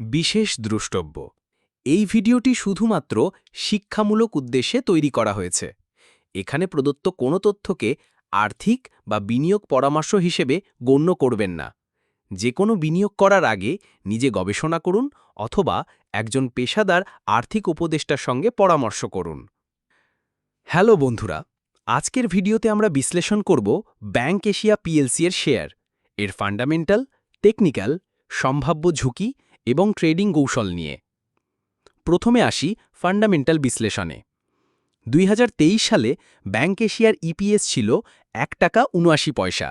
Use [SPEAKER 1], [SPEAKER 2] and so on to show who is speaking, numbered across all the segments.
[SPEAKER 1] বিশেষ দ্রষ্টব্য। এই ভিডিওটি শুধুমাত্র শিক্ষামূলক উদ্দেশ্যে তৈরি করা হয়েছে। এখানে প্রদত্ত কোনো তথ্যকে আর্থিক বা বিনিয়োগ পরামর্শ হিসেবে গণ্য করবেন না। যে কোনো বিনিয়োগ করার আগে নিজে গবেষণা করুন অথবা একজন পেশাদার আর্থিক উপদেষ্টার সঙ্গে পরামর্শ করুন। হ্যালো বন্ধুরা, আজকের ভিডিওতে আমরা বিশ্লেষণ করব ব্যাংক এশিয়া পিএলসি এর শেয়ার। এর ফান্ডামেন্টাল, টেকনিক্যাল, সম্ভাব্য ঝুঁকি এবং ট্রেডিং কৌশল নিয়ে। প্রথমে আসি ফান্ডামেন্টাল বিশ্লেষণে। দুই হাজার তেইশ সালে ব্যাংক এশিয়ার ইপিএস ছিল এক টাকা উনআশি পয়সা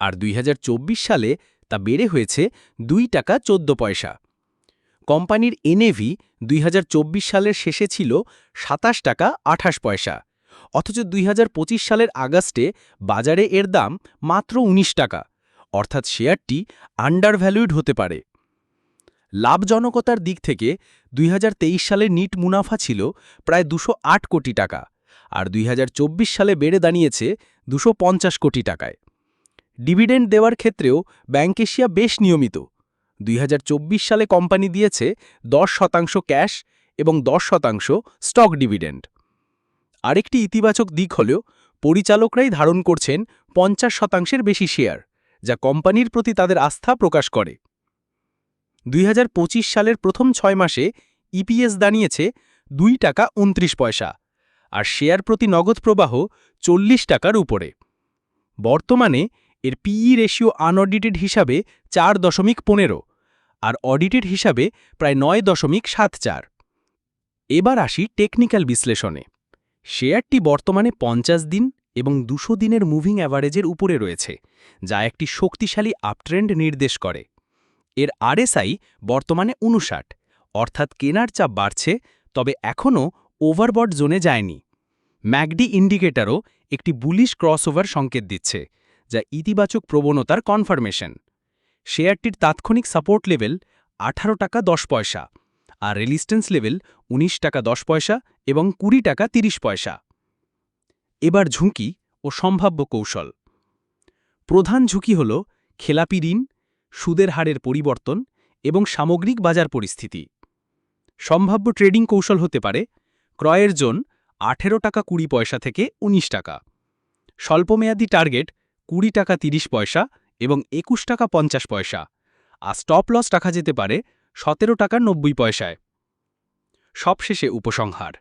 [SPEAKER 1] আর দুই হাজার চব্বিশ সালে তা বেড়ে হয়েছে দুই টাকা চোদ্দ পয়সা। কোম্পানির এনএভি দুই হাজার চব্বিশ সালের শেষে ছিল সাতাশ টাকা আঠাশ পয়সা, অথচ দুই হাজার পঁচিশ সালের আগস্টে বাজারে এর দাম মাত্র ১৯ টাকা, অর্থাৎ শেয়ারটি আন্ডারভ্যালুড হতে পারে। লাভজনকতার দিক থেকে দুই হাজার তেইশ সালে নিট মুনাফা ছিল প্রায় দুশো কোটি টাকা আর দুই হাজার চব্বিশ সালে বেড়ে দাঁড়িয়েছে দুশো কোটি টাকায়। ডিভিডেন্ড দেওয়ার ক্ষেত্রেও ব্যাংক এশিয়া বেশ নিয়মিত। দুই হাজার চব্বিশ সালে কোম্পানি দিয়েছে দশ শতাংশ ক্যাশ এবং দশ শতাংশ স্টক ডিভিডেন্ড। আরেকটি ইতিবাচক দিক হল পরিচালকরাই ধারণ করছেন পঞ্চাশ শতাংশের বেশি শেয়ার, যা কোম্পানির প্রতি তাদের আস্থা প্রকাশ করে। দুই হাজার পঁচিশ সালের প্রথম ছয় মাসে ইপিএস দাঁড়িয়েছে দুই টাকা উনত্রিশ পয়সা আর শেয়ার প্রতি নগদ প্রবাহ চল্লিশ টাকার উপরে। বর্তমানে এর পিই রেশিও আনঅডিটেড হিসাবে চার দশমিক পনেরো আর অডিটেড হিসাবে প্রায় নয় দশমিক সাত চার। এবার আসি টেকনিক্যাল বিশ্লেষণে। শেয়ারটি বর্তমানে পঞ্চাশ দিন এবং দুশো দিনের মুভিং অ্যাভারেজের উপরে রয়েছে, যা একটি শক্তিশালী আপট্রেন্ড নির্দেশ করে। এর আরএসআই বর্তমানে উনষাট অর্থাৎ কেনার চাপ বাড়ছে, তবে এখনও ওভারবট জোনে যায়নি। ম্যাকডি ইন্ডিকেটরও একটি বুলিশ ক্রসওভার সংকেত দিচ্ছে, যা ইতিবাচক প্রবণতার কনফার্মেশন। শেয়ারটির তাৎক্ষণিক সাপোর্ট লেভেল আঠারো টাকা দশ পয়সা আর রেলিস্টেন্স লেভেল ১৯ টাকা দশ পয়সা এবং কুড়ি টাকা ৩০ পয়সা। এবার ঝুঁকি ও সম্ভাব্য কৌশল। প্রধান ঝুঁকি হল খেলাপি ঋণ সুদের হারের পরিবর্তন এবং সামগ্রিক বাজার পরিস্থিতি। সম্ভাব্য ট্রেডিং কৌশল হতে পারে ক্রয়ের জোন আঠেরো টাকা কুড়ি পয়সা থেকে ১৯ টাকা, স্বল্পমেয়াদী টার্গেট কুড়ি টাকা ৩০ পয়সা এবং একুশ টাকা পঞ্চাশ পয়সা, আর স্টপ লস রাখা যেতে পারে সতেরো টাকা নব্বই পয়সায়। সবশেষে উপসংহার,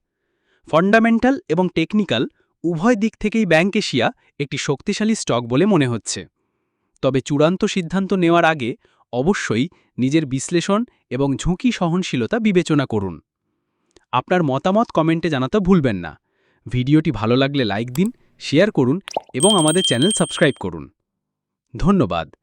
[SPEAKER 1] ফান্ডামেন্টাল এবং টেকনিক্যাল উভয় দিক থেকেই ব্যাংক এশিয়া একটি শক্তিশালী স্টক বলে মনে হচ্ছে। তবে চূড়ান্ত সিদ্ধান্ত নেওয়ার আগে অবশ্যই নিজের বিশ্লেষণ এবং ঝুঁকি সহনশীলতা বিবেচনা করুন। আপনার মতামত কমেন্টে জানাতে ভুলবেন না। ভিডিওটি ভালো লাগলে লাইক দিন, শেয়ার করুন এবং আমাদের চ্যানেল সাবস্ক্রাইব করুন। ধন্যবাদ।